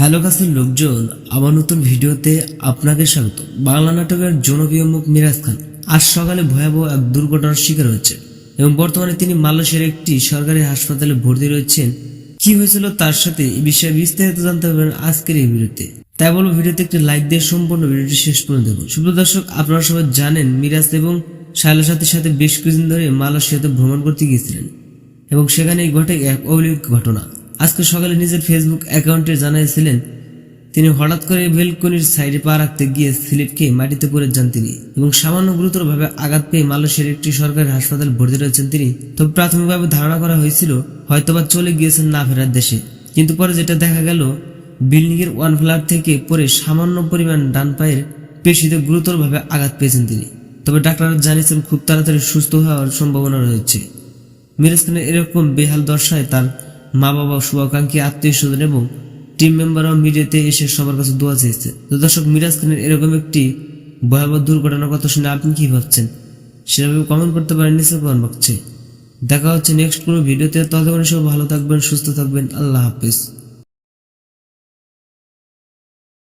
Hello কাছের লোকজন আমার নতুন ভিডিওতে আপনাকে স্বাগত। বাংলা নাটকের জনপ্রিয় মুখ মিরাজ খান। আজ সকালে ভয়াবহ এক দুর্ঘটনার শিকার হয়েছে এবং বর্তমানে তিনি মালয়েশিয়ার একটি সরকারি হাসপাতালে ভর্তি রয়েছেন। কি হয়েছিল তার সাথে এই বিষয়ে বিস্তারিত জানতে পারবেন আজকের এই ভিডিওতে। তাই বলব ভিডিওতে একটি লাইক দিয়ে সম্পূর্ণ ভিডিওটি শেষ পর্যন্ত দেখুন। সুপ্রিয় দর্শক, আপনারা সবাই জানেন মিরাজ এবং শায়লা সাথীর সাথে বেশ কিছুদিন ধরে মালয়েশিয়াতে ভ্রমণ করতে গিয়েছিলেন এবং সেখানেই ঘটে এক অলৌকিক ঘটনা। আজকে সকালে নিজের ফেসবুক অ্যাকাউন্টে জানিয়েছিলেন তিনি হঠাৎ করে বেলকনির সাইডে পা রাখতে গিয়ে স্লিপকে মাটিতে পড়ে যান তিনি এবং সামান্য গুরুতরভাবে আঘাত পেয়ে মালয়েশিয়ার একটি সরকারি হাসপাতালে ভর্তি রয়েছেন তিনি। তবে প্রাথমিকভাবে ধারণা করা হয়েছিল, হয়তোবা চলে গিয়েছেন না ফেরার দেশে। কিন্তু পরে যেটা দেখা গেল বিল্ডিং এর ওয়ান ফ্ল্যাট থেকে পরে সামান্য পরিমাণ ডান পায়ের পেশিতে গুরুতরভাবে আঘাত পেয়েছেন তিনি। তবে ডাক্তাররা জানিয়েছেন, খুব তাড়াতাড়ি সুস্থ হওয়ার সম্ভাবনা রয়েছে। মিরাজ খানের এরকম বেহাল দশায় তার মা বাবা শুভাকাঙ্ক্ষী আত্মীয় স্বজন এবং টিম মেম্বাররাও মিডিয়াতে এসে সবার কাছে দোয়া চেয়েছে। তো দর্শক, মিরাজ খানের এরকম একটি ভয়াবহ দুর্ঘটনার কথা শুনে আপনি কি ভাবছেন? সেভাবে কমেন্ট করতে পারেন, নিচে কমেন্ট বক্সে দেখা হচ্ছে নেক্সট কোনো ভিডিওতে। ততক্ষণ সব ভালো থাকবেন, সুস্থ থাকবেন। আল্লাহ হাফিজ।